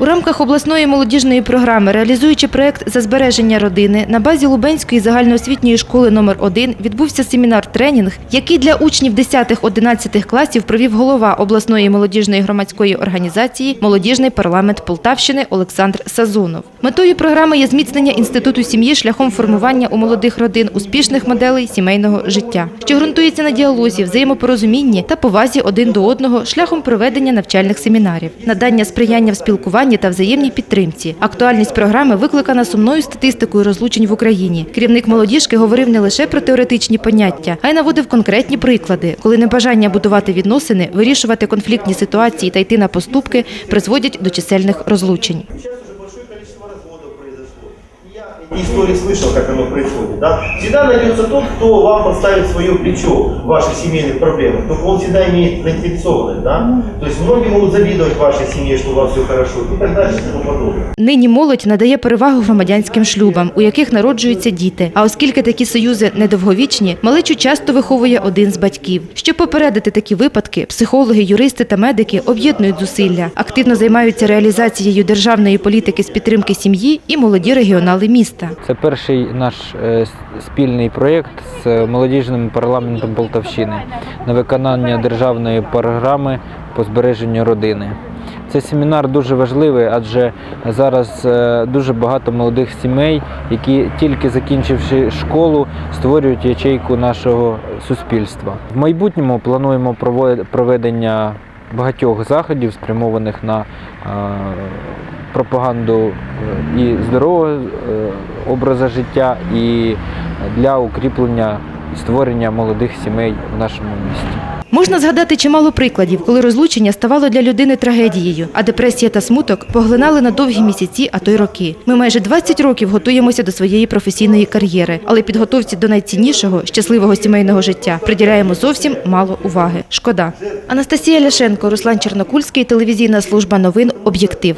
У рамках обласної молодіжної програми, реалізуючи проект за збереження родини, на базі Лубенської загальноосвітньої школи номер 1 відбувся семінар-тренінг, який для учнів 10-11 класів провів голова обласної молодіжної громадської організації Молодіжний парламент Полтавщини Олександр Сазунов. Метою програми є зміцнення інституту сім'ї шляхом формування у молодих родин успішних моделей сімейного життя, що ґрунтується на діалозі, взаємопорозумінні та повазі один до одного шляхом проведення навчальних семінарів, надання сприяння в спілкуванні та взаємній підтримці. Актуальність програми викликана сумною статистикою розлучень в Україні. Керівник молодіжки говорив не лише про теоретичні поняття, а й наводив конкретні приклади, коли небажання будувати відносини, вирішувати конфліктні ситуації та йти на поступки призводять до чисельних розлучень Сейчас уже большое количество разводов произошло. И Я эти истории слышал, как оно происходит. Да? Всегда найдется тот, кто вам подставит свое плечо в ваших семейных проблемах. Только он всегда имеет заинтересованность. Да? То есть многие могут завидовать вашей семье, что у вас все хорошо и так дальше и тому подобное. Нині молодь надає перевагу громадянським шлюбам, у яких народжуються діти. А оскільки такі союзи недовговічні, малечу часто виховує один з батьків. Щоб попередити такі випадки, психологи, юристи та медики об'єднують зусилля, активно займаються реалізацією державної політики з підтримки сім'ї і молоді регіонали міста. Це перший наш е, спільний проєкт з молодіжним парламентом Полтавщини на виконання державної програми по збереженню родини. Цей семінар дуже важливий, адже зараз е, дуже багато молодих сімей, які тільки закінчивши школу, створюють ячейку нашого суспільства. В майбутньому плануємо проведення багатьох заходів, спрямованих на е, пропаганду е, і здорового е, образу життя, і для укріплення створення молодих сімей в нашому місті. Можна згадати чимало прикладів, коли розлучення ставало для людини трагедією, а депресія та смуток поглинали на довгі місяці, а то й роки. Ми майже 20 років готуємося до своєї професійної кар'єри, але підготовці до найціннішого щасливого сімейного життя приділяємо зовсім мало уваги. Шкода. Анастасія Ляшенко, Руслан Чернокульський, телевізійна служба новин Об'єктив.